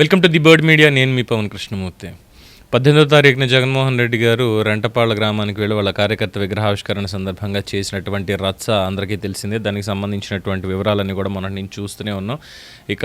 Welcome to the bird media. నేను మీ పవన్ కృష్ణమూర్తి. పద్దెనిమిదో తారీఖున జగన్మోహన్ రెడ్డి గారు రెంటపాళ్ళ గ్రామానికి వెళ్ళి వాళ్ళ కార్యకర్త విగ్రహావిష్కరణ సందర్భంగా చేసినటువంటి రచ్చ అందరికీ తెలిసిందే. దానికి సంబంధించినటువంటి వివరాలన్నీ కూడా మనం నేను చూస్తూనే ఉన్నాం. ఇక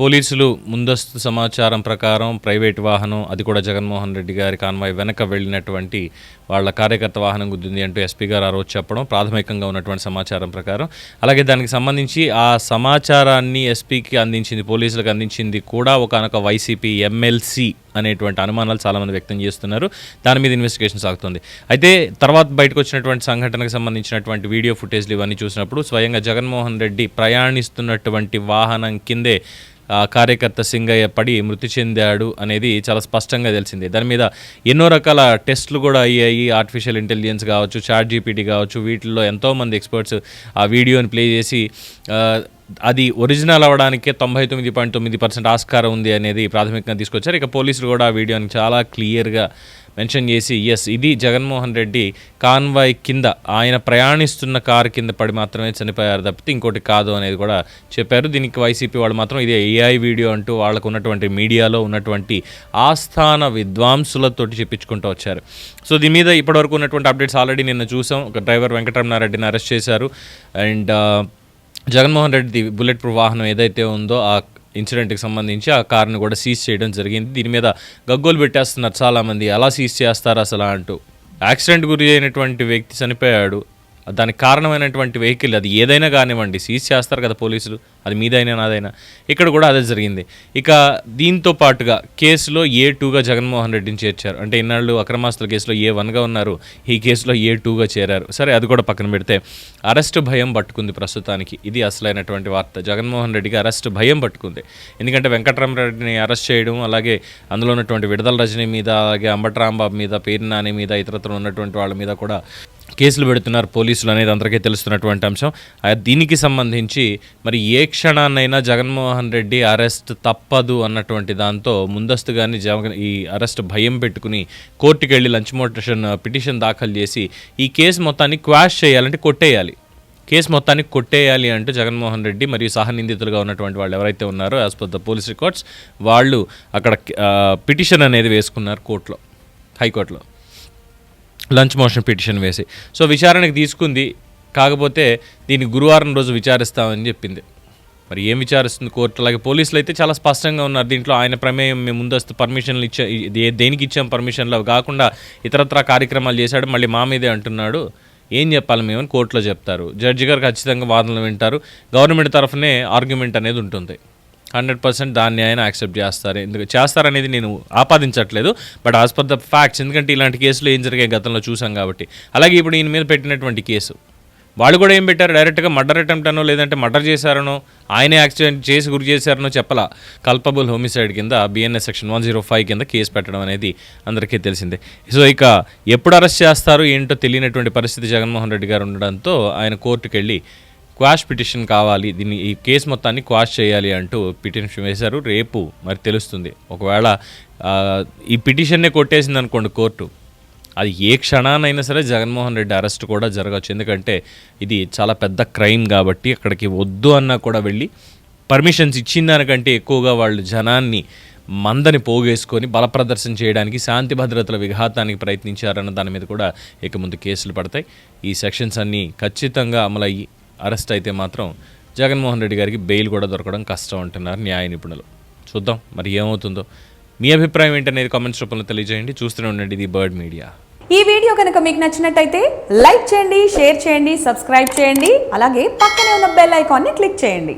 పోలీసులు ముందస్తు సమాచారం ప్రకారం ప్రైవేట్ వాహనం అది కూడా జగన్మోహన్ రెడ్డి గారి కాన్వాయ్ వెనక వెళ్ళినటువంటి వాళ్ళ కార్యకర్త వాహనం గుద్దింది అంటూ ఎస్పీ గారు ఆ రోజు చెప్పడం ప్రాథమికంగా ఉన్నటువంటి సమాచారం ప్రకారం. అలాగే దానికి సంబంధించి ఆ సమాచారాన్ని ఎస్పీకి అందించింది పోలీసులకు అందించింది కూడా ఒకనొక వైసీపీ ఎమ్మెల్సీ అనేటువంటి అనుమానాలు చాలా చాలామంది వ్యక్తం చేస్తున్నారు. దాని మీద ఇన్వెస్టిగేషన్ సాగుతుంది. అయితే తర్వాత బయటకు వచ్చినటువంటి సంఘటనకు సంబంధించినటువంటి వీడియో ఫుటేజ్లు ఇవన్నీ చూసినప్పుడు స్వయంగా జగన్మోహన్ రెడ్డి ప్రయాణిస్తున్నటువంటి వాహనం కిందే కార్యకర్త సింగయ్య పడి మృతి చెందాడు అనేది చాలా స్పష్టంగా తెలిసింది. దాని మీద ఎన్నో రకాల టెస్ట్లు కూడా అయ్యాయి. ఆర్టిఫిషియల్ ఇంటెలిజెన్స్ కావచ్చు చాట్ జీపీటీ కావచ్చు వీటిల్లో ఎంతోమంది ఎక్స్పర్ట్స్ ఆ వీడియోని ప్లే చేసి అది ఒరిజినల్ అవ్వడానికే తొంభై తొమ్మిది పాయింట్ తొమ్మిది పర్సెంట్ ఆస్కారం ఉంది అనేది ప్రాథమికంగా తీసుకొచ్చారు. ఇక పోలీసులు కూడా ఆ వీడియోని చాలా క్లియర్గా మెన్షన్ చేసి ఎస్ ఇది జగన్మోహన్ రెడ్డి కాన్వాయ్ కింద ఆయన ప్రయాణిస్తున్న కారు కింద పడి మాత్రమే చనిపోయారు తప్పితే ఇంకోటి కాదు అనేది కూడా చెప్పారు. దీనికి వైసీపీ వాళ్ళు మాత్రం ఇది ఏఐ వీడియో అంటూ వాళ్ళకు ఉన్నటువంటి మీడియాలో ఉన్నటువంటి ఆస్థాన విద్వాంసులతోటి చెప్పించుకుంటూ వచ్చారు. సో దీని మీద ఇప్పటివరకు ఉన్నటువంటి అప్డేట్స్ ఆల్రెడీ నిన్న చూసాం. ఒక డ్రైవర్ వెంకటరమణారెడ్డిని అరెస్ట్ చేశారు. And Jaganmohan Reddy bullet proof వాహనం ఏదైతే ఉందో ఆ ఇన్సిడెంట్కి సంబంధించి ఆ కార్ని కూడా సీజ్ చేయడం జరిగింది. దీని మీద గగ్గోలు పెట్టేస్తున్నారు చాలామంది. ఎలా సీజ్ చేస్తారు అసలు అంటూ. యాక్సిడెంట్ గురి అయినటువంటి వ్యక్తి చనిపోయాడు. దానికి కారణమైనటువంటి వెహికల్ అది ఏదైనా కానివ్వండి సీజ్ చేస్తారు కదా పోలీసులు అది మీదైనా నాదైనా. ఇక్కడ కూడా అదే జరిగింది. ఇక దీంతో పాటుగా కేసులో ఏ టూగా జగన్మోహన్ రెడ్డిని చేర్చారు. అంటే ఇన్నాళ్ళు అక్రమాస్తుల కేసులో ఏ వన్గా ఉన్నారు ఈ కేసులో ఏ టూగా చేరారు. సరే అది కూడా పక్కన పెడితే అరెస్ట్ భయం పట్టుకుంది ప్రస్తుతానికి. ఇది అసలైనటువంటి వార్త. జగన్మోహన్ రెడ్డికి అరెస్ట్ భయం పట్టుకుంది. ఎందుకంటే వెంకటరామరెడ్డిని అరెస్ట్ చేయడం అలాగే అందులో ఉన్నటువంటి విడుదల రజని మీద అలాగే అంబట్రాంబాబు మీద పేరు నాని మీద ఇతరత్ర ఉన్నటువంటి వాళ్ళ మీద కూడా కేసులు పెడుతున్నారు పోలీసులు అనేది అందరికీ తెలుస్తున్నటువంటి అంశం. దీనికి సంబంధించి మరి ఏ క్షణాన్నైనా జగన్మోహన్ రెడ్డి అరెస్ట్ తప్పదు అన్నటువంటి దాంతో ముందస్తుగానే జగన్ ఈ అరెస్ట్ భయం పెట్టుకుని కోర్టుకు వెళ్ళి లంచ్ మోటేషన్ పిటిషన్ దాఖలు చేసి ఈ కేసు మొత్తాన్ని క్వాష్ చేయాలంటే కొట్టేయాలి. కేసు మొత్తాన్ని కొట్టేయాలి అంటూ జగన్మోహన్ రెడ్డి మరియు సహనిందితులుగా ఉన్నటువంటి వాళ్ళు ఎవరైతే ఉన్నారో as per the police records వాళ్ళు అక్కడ పిటిషన్ అనేది వేసుకున్నారు కోర్టులో హైకోర్టులో. లంచ్ మోషన్ పిటిషన్ వేసి. సో విచారణకు తీసుకుంది. కాకపోతే దీన్ని గురువారం రోజు విచారిస్తామని చెప్పింది. మరి ఏం విచారిస్తుంది కోర్టు? అలాగే పోలీసులు అయితే చాలా స్పష్టంగా ఉన్నారు. దీంట్లో ఆయన ప్రమేయం మేము ముందస్తు పర్మిషన్లు ఇచ్చా దేనికి ఇచ్చాం పర్మిషన్లు? అవి కాకుండా ఇతరత్ర కార్యక్రమాలు చేశాడు మళ్ళీ మా మీదే అంటున్నాడు. ఏం చెప్పాలి మేము అని కోర్టులో చెప్తారు. జడ్జి గారు ఖచ్చితంగా వాదనలు వింటారు. గవర్నమెంట్ తరఫునే ఆర్గ్యుమెంట్ అనేది ఉంటుంది. హండ్రెడ్ పర్సెంట్ దాన్ని ఆయన యాక్సెప్ట్ చేస్తారు. ఎందుకు చేస్తారనేది నేను ఆపాదించట్లేదు but as per the facts ఎందుకంటే ఇలాంటి కేసులు ఏం జరిగాయి గతంలో చూసాం కాబట్టి. అలాగే ఇప్పుడు ఈయన మీద పెట్టినటువంటి కేసు. వాళ్ళు కూడా ఏం పెట్టారు? డైరెక్ట్గా మర్డర్ అటెంప్ట్ అనో లేదంటే మర్డర్ చేశారనో ఆయనే యాక్సిడెంట్ చేసి గురి చేశారనో చెప్పలా. కల్పబుల్ హోమిసైడ్ కింద BNS section one zero five కింద కేసు పెట్టడం అనేది అందరికీ తెలిసిందే. సో ఇక ఎప్పుడు అరెస్ట్ చేస్తారు? ఏంటో తెలియనటువంటి పరిస్థితి జగన్మోహన్ రెడ్డి గారు ఉండడంతో ఆయన కోర్టుకు వెళ్ళి క్వాష్ పిటిషన్ కావాలి. దీన్ని ఈ కేసు మొత్తాన్ని క్వాష్ చేయాలి అంటూ పిటిషన్ వేశారు. రేపు మరి తెలుస్తుంది. ఒకవేళ ఈ పిటిషన్నే కొట్టేసింది అనుకోండి కోర్టు. అది ఏ క్షణానైనా సరే జగన్మోహన్ రెడ్డి అరెస్ట్ కూడా జరగవచ్చు. ఎందుకంటే ఇది చాలా పెద్ద క్రైమ్ కాబట్టి అక్కడికి వద్దు అన్నా కూడా వెళ్ళి పర్మిషన్స్ ఇచ్చిన దానికంటే ఎక్కువగా వాళ్ళు జనాన్ని మందని పోగేసుకొని బలప్రదర్శన చేయడానికి శాంతి భద్రతల విఘాతానికి ప్రయత్నించారన్న దాని మీద కూడా ఇక ముందు కేసులు పడతాయి. ఈ సెక్షన్స్ అన్నీ ఖచ్చితంగా అమలయ్యి అరెస్ట్ అయితే మాత్రం జగన్మోహన్ రెడ్డి గారికి బెయిల్ కూడా దొరకడం కష్టం అంటున్నారు న్యాయ నిపుణులు. చూద్దాం మరి ఏమవుతుందో. మీ అభిప్రాయం ఏంటనేది కామెంట్స్ రూపంలో తెలియజేయండి. చూస్తూనే ఉండండి ఇది బర్డ్ మీడియా. ఈ వీడియో కనుక మీకు నచ్చినట్టయితే లైక్ చేయండి షేర్ చేయండి సబ్స్క్రైబ్ చేయండి అలాగే పక్కనే ఉన్న బెల్ ఐకాన్ని క్లిక్ చేయండి.